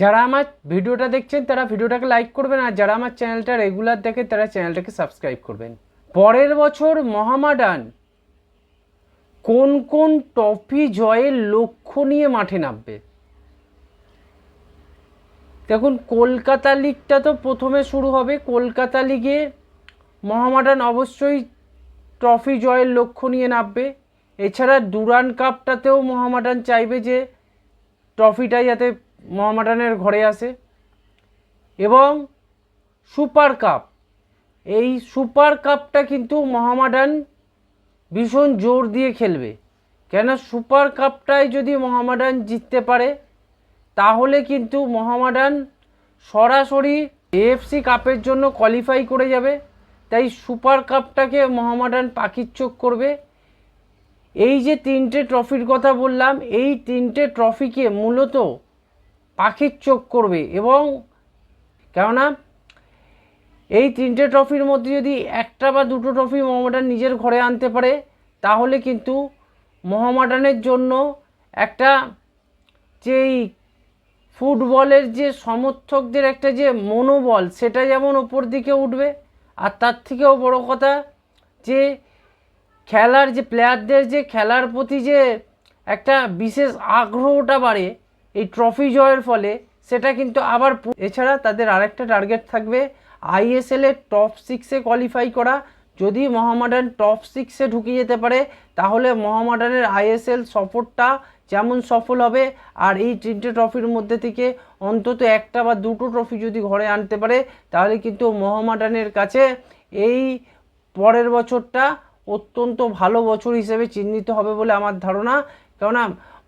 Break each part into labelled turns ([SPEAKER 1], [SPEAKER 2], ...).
[SPEAKER 1] যারা আমার ভিডিওটা দেখছেন, তারা ভিডিওটাকে লাইক করবেন আর যারা আমার চ্যানেলটা রেগুলার দেখে তারা চ্যানেলটাকে সাবস্ক্রাইব করবেন। পরের বছর মহামাডান কোন কোন ট্রফি জয়ের লক্ষ্য নিয়ে মাঠে নামবে? দেখুন, কলকাতা লিগটা তো প্রথমে শুরু হবে। কলকাতা লিগে মহামাডান অবশ্যই ট্রফি জয়ের লক্ষ্য নিয়ে নামবে। এছাড়া দুরান কাপটাতেও মহামাডান চাইবে যে ট্রফিটা যাতে মহামাডানের ঘরে আসে এবং সুপার কাপ। এই সুপার কাপটা কিন্তু মহামাডান ভীষণ জোর দিয়ে খেলবে। কেন সুপার কাপটায় যদি মহামাডান জিততে পারে, তাহলে কিন্তু মহামাডান সরাসরি এএফসি কাপের জন্য কোয়ালিফাই করে যাবে। তাই সুপার কাপটাকে মহামাডান পাখির চোখ করবে। এই যে তিনটে ট্রফির কথা বললাম, এই তিনটে ট্রফিকে মূলত পাখির চোখ করবে এবং কেননা এই তিনটে ট্রফির মধ্যে যদি একটা বা দুটো ট্রফি মোহামেডান নিজের ঘরে আনতে পারে, তাহলে কিন্তু মোহামেডানের জন্য একটা যেই ফুটবলের যে সমর্থকদের একটা যে মনোবল, সেটা যেমন ওপর দিকে উঠবে, আর তার থেকেও বড় কথা যে খেলার যে প্লেয়ারদের যে খেলার প্রতি যে একটা বিশেষ আগ্রহটা বাড়ে এই ট্রফি জয়ের ফলে সেটা কিন্তু আবার এছাড়া তাদের আরেকটা টার্গেট থাকবে আইএসএল এর টপ সিক্সে কোয়ালিফাই করা। যদি মোহামেডান টপ সিক্সে ঢুকে যেতে পারে, তাহলে মোহামেডানের আইএসএল সফরটা যেমন সফল হবে। আর এই তিনটে ট্রফির মধ্যে থেকে অন্তত একটা বা দুটো ট্রফি যদি ঘরে আনতে পারে, তাহলে কিন্তু মোহামেডানের কাছে এই পরের বছরটা অত্যন্ত ভালো বছর হিসেবে চিহ্নিত হবে বলে আমার ধারণা। কেননা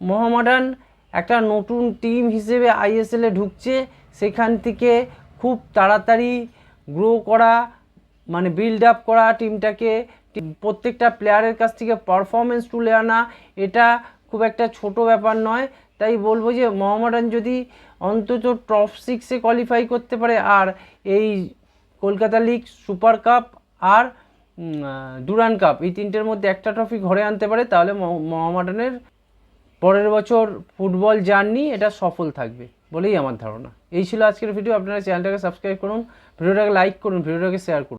[SPEAKER 1] মোহামেডান একটা নতুন টিম হিসেবে আইএসএলে ঢুকছে, সেখান থেকে খুব তাড়াতাড়ি গ্রো করা মানে বিল্ড আপ করা টিমটাকে প্রত্যেকটা প্লেয়ারের কাছ থেকে পারফরমেন্স তুলে আনা, এটা খুব একটা ছোট ব্যাপার নয়। তাই বলব যে মোহামেডান যদি অন্তত টপ সিক্সে কোয়ালিফাই করতে পারে, আর এই কলকাতা লিগ সুপার কাপ আর ডুরান কাপ এই তিনটের মধ্যে একটা ট্রফি ঘরে আনতে পারে, তাহলে মহ- মোহামেডানের পরের বছর ফুটবল জার্নি, এটা সফল থাকবে বলেই আমার ধারণা। এই ছিল আজকের ভিডিও আপনারা চ্যানেলটাকে সাবস্ক্রাইব করুন, ভিডিওটাকে লাইক করুন, ভিডিওটাকে শেয়ার করুন।